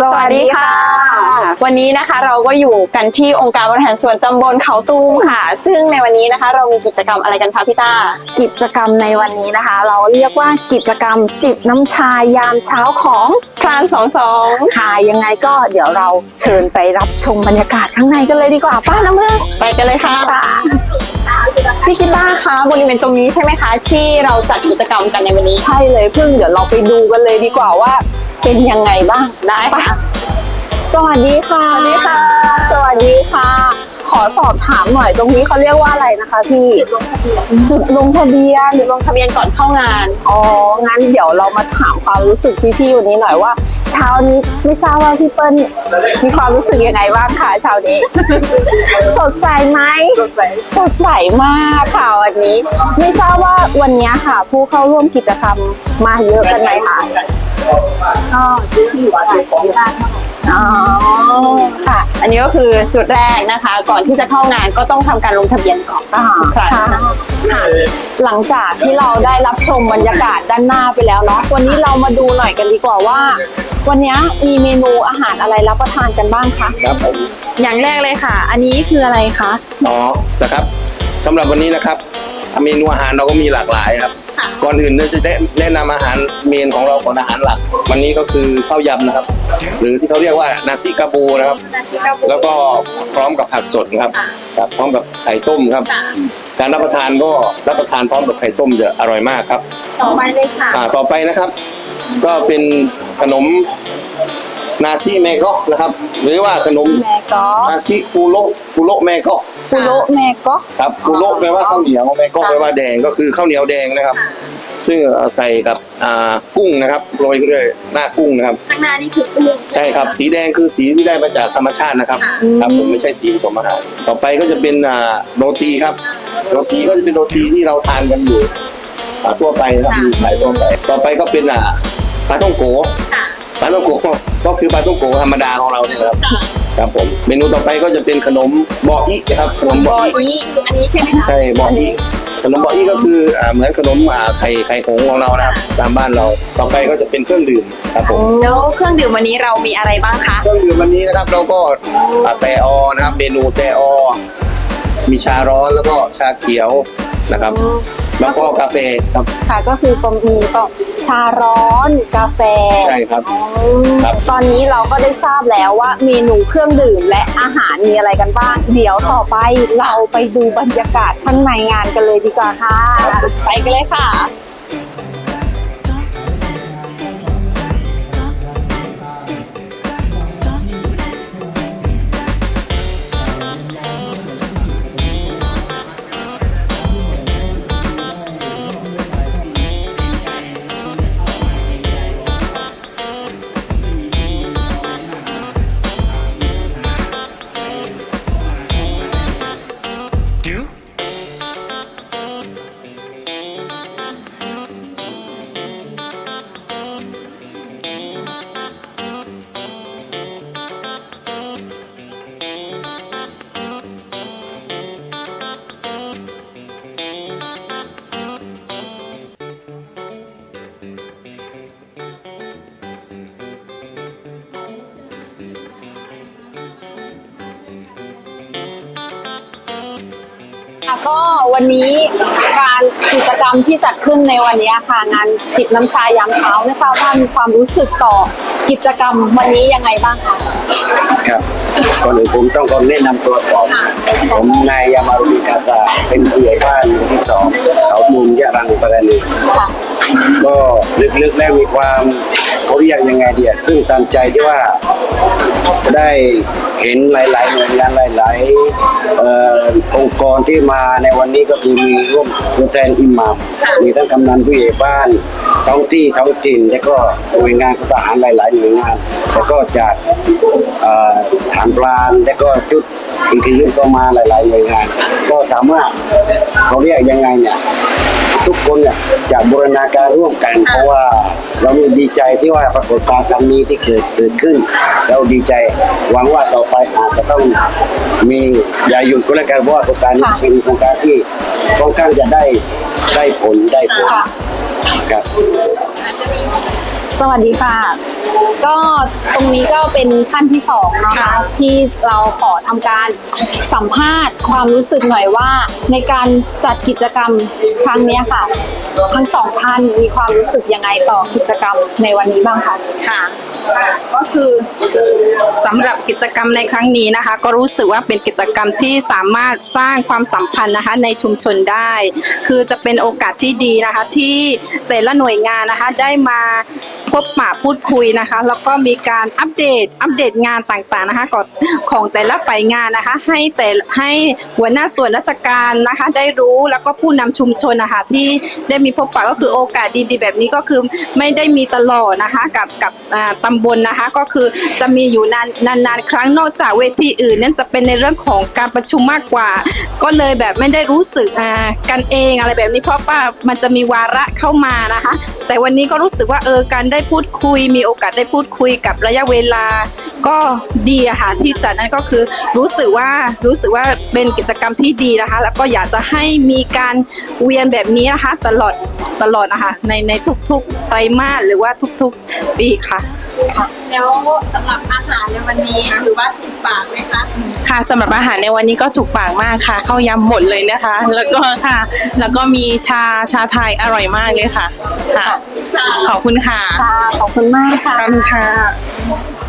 สวัสดีค่ะ วันนี้นะคะเราก็อยู่กันที่องค์การบริหารส่วนตำบลเขาตูมค่ะ ซึ่งในวันนี้นะคะ เรามีกิจกรรมอะไรกันคะพี่ต้ากิจกรรมในวันนี้นะคะ เราเรียกว่ากิจกรรมจิบน้ำชายามเช้าของพรานสองสองค่ะยังไงก็เดี๋ยวเราเชิญไปรับชมบรรยากาศข้างในกันเลยดีกว่าป้าน้ำพึ่งไปกันเลยค่ะพี่กีต้าคะบริเวณตรงนี้ใช่ไหมคะ ที่เราจัดกิจกรรมกันในวันนี้ใช่เลยพึ่งเดี๋ยวเราไปดูกันเลยดีกว่าว่า เป็นยังไงบ้างได้ค่ะ สวัสดีค่ะ สวัสดีค่ะ สวัสดีค่ะ ขอสอบถามหน่อยตรงนี้เขาเรียกว่าอะไรนะคะพี่จุดลงทะเบียนลงทะเบียนก่อนเข้างาน อ๋อ งั้นเดี๋ยวเรามาถามความรู้สึกพี่ๆวันนี้หน่อยว่า เช้านี้ไม่ทราบว่าพี่เปิ้ลมีความรู้สึกยังไงบ้างคะเช้านี้ สดใสไหม สดใส สดใสมากค่ะวันนี้ ไม่ทราบว่าวันนี้ค่ะ ผู้เข้าร่วมกิจกรรมมาเยอะกันไหมคะ ก็ที่อยู่อาศัยของด้านอ๋อค่ะ อันนี้ก็คือจุดแรกนะคะ ก่อนที่จะเข้างานก็ต้องทำการลงทะเบียนก่อนอ่าค่ะค่ะค่ะหลังจากที่เราได้รับชมบรรยากาศด้านหน้าไปแล้วเนาะวันนี้เรามาดูหน่อยกันดีกว่าว่า วันนี้มีเมนูอาหารอะไรรับประทานกันบ้างคะครับผมอย่างแรกเลยค่ะ อันนี้คืออะไรคะอ๋อนะครับสำหรับวันนี้นะครับเมนูอาหารเราก็มีหลากหลายครับ ก่อนอื่นเราจะได้แนะนำอาหารเมนของเราก่อนอาหารหลัก วันนี้ก็คือข้าวยำนะครับ หรือที่เขาเรียกว่านาซิกาบูนะครับ แล้วก็พร้อมกับผักสดนะครับครับพร้อมกับไข่ต้มครับ การรับประทานก็รับประทานพร้อมกับไข่ต้มจะอร่อยมากครับ ต่อไปเลยค่ะอ่าต่อไปนะครับ ก็เป็นขนม นาซิเมโกะนะครับ หรือว่าขนมแม่ก็นาซิปูโรปูโรเมโกะคุโระแม่ก็ ครับปูโรแปลว่าข้าวเหนียวเมโกะแปลว่าแดงก็คือข้าวเหนียวแดงนะครับ ซึ่งใส่กับอ่ากุ้งนะครับโรยด้วยหน้ากุ้งนะครับ ข้างหน้านี่คือกุ้งใช่ครับ สีแดงคือสีที่ได้มาจากธรรมชาตินะครับครับผมไม่ใช่สีผสมอาหารต่อไปก็จะเป็นอ่าโรตีครับ โรตีก็จะเป็นโรตีที่เราทานกันอยู่อ่าทั่วไปนะครับมีขายทั่วไป ต่อไปก็เป็นอ่าปลาท่องโก ค่ะ ปลาท่องโกก็คือปลาท่องโกธรรมดาของเราเนี่ยนะครับครับผมเมนูต่อไปก็จะเป็นขนมบออินะครับขนมบออินี่อันนี้ใช่ไหมคะใช่บออิขนมบออิก็คืออ่าเหมือนขนมอ่าไข่ไข่หงส์ของเรานะครับตามบ้านเราต่อไปก็จะเป็นเครื่องดื่มครับผมแล้วเครื่องดื่มวันนี้เรามีอะไรบ้างคะเครื่องดื่มวันนี้นะครับเราก็อ่าแต่ออนะครับเมนูแต่ออมีชาร้อนแล้วก็ชาเขียวนะครับ แล้วก็กาแฟครับ ค่ะก็คือมีก็ชาร้อนกาแฟใช่ครับครับ ตอนนี้เราก็ได้ทราบแล้วว่าเมนูเครื่องดื่มและอาหารมีอะไรกันบ้าง เดี๋ยวต่อไปเราไปดูบรรยากาศข้างในงานกันเลยดีกว่าค่ะ ไปกันเลยค่ะ ค่ะก็วันนี้การกิจกรรมที่จัดขึ้นในวันนี้ค่ะงานจิบน้ำชายามเช้าไม่ทราบว่ามีความรู้สึกต่อ กิจกรรมวันนี้ยังไงบ้างคะครับก่อนอื่นผมต้องขอแนะนำตัวก่อนผมนายยามารุมิกาซาเป็นผู้ใหญ่บ้านหมู่ที่สองเขามุมยะรังปัตตานีค่ะก็ลึกๆแล้วมีความเขาเรียกยังไงเดียขึ้นตามใจที่ว่าได้เห็นหลายๆหน่วยงานหลายๆเอ่อองค์กรที่มาในวันนี้ก็คือมีร่วมตัวแทนอิหมัมมีทั้งกำนันผู้ใหญ่บ้านท้องที่ท้องถิ่นแล้วก็หน่วยงานทหารหลายๆหน่วยงานแล้วก็จากเอ่อฐานปลานแล้วก็จุดอีกยุทก็มาหลายๆหน่วยงาน ก็สามารถเขาเรียกยังไงเนี่ยทุกคนเนี่ยอยากบูรณาการร่วมกัน เพราะว่าเราดีใจที่ว่าปรากฏการณ์ครั้งนี้ที่เกิดเกิดขึ้น เราดีใจหวังว่าต่อไปอาจจะต้องมีอย่าหยุดก็แล้วกันเพราะว่าโครงการนี้ค่ะเป็นโครงการที่ค่อนข้างจะได้ได้ผลได้ผลค่ะครับ สวัสดีค่ะ ก็ตรงนี้ก็เป็นขั้นที่สองนะคะที่เราขอทำการสัมภาษณ์ความรู้สึกหน่อยว่า ในการจัดกิจกรรมครั้งเนี้ยค่ะ ทั้งสองท่านมีความรู้สึกยังไงต่อกิจกรรมในวันนี้บ้างคะค่ะก็คือสำหรับกิจกรรมในครั้งนี้นะคะ ก็รู้สึกว่าเป็นกิจกรรมที่สามารถสร้างความสัมพันธ์นะคะในชุมชนได้ คือจะเป็นโอกาสที่ดีนะคะที่แต่ละหน่วยงานนะคะได้มา พบปะพูดคุยนะคะ แล้วก็มีการอัปเดตอัปเดตงานต่างๆนะคะของของแต่ละฝ่ายงานนะคะ ให้แต่ให้หัวหน้าส่วนราชการนะคะ ได้รู้แล้วก็ผู้นำชุมชนนะคะที่ได้มีพบปะก็คือโอกาสดีๆ แบบนี้ก็คือไม่ได้มีตลอดนะคะกับกับอ่าตำบลนะคะ ก็คือจะมีอยู่นานนานๆครั้งนอกจากเวทีอื่นนั่นจะเป็นในเรื่องของการประชุมมากกว่า ก็เลยแบบไม่ได้รู้สึกอ่ากันเองอะไรแบบนี้เพราะว่ามันจะมีวาระเข้ามานะคะ แต่วันนี้ก็รู้สึกว่าเออการได้ได้พูดคุย มีโอกาสได้พูดคุยกับระยะเวลา ก็ดีอะค่ะที่จัดนั้นก็คือรู้สึกว่ารู้สึกว่าเป็นกิจกรรมที่ดีนะคะ แล้วก็อยากจะให้มีการเวียนแบบนี้นะคะ ตลอดตลอดนะคะในในทุกๆไตรมาสหรือว่าทุกๆปีค่ะ แล้วสำหรับอาหารในวันนี้ถือว่าถูกปากไหมคะค่ะสำหรับอาหารในวันนี้ก็จุกปากมากค่ะข้าวยำหมดเลยนะคะ แล้วก็ค่ะ แล้วก็มีชาชาไทยอร่อยมากเลยค่ะ ค่ะ ขอบคุณค่ะค่ะขอบคุณมากค่ะขอบคุณค่ะ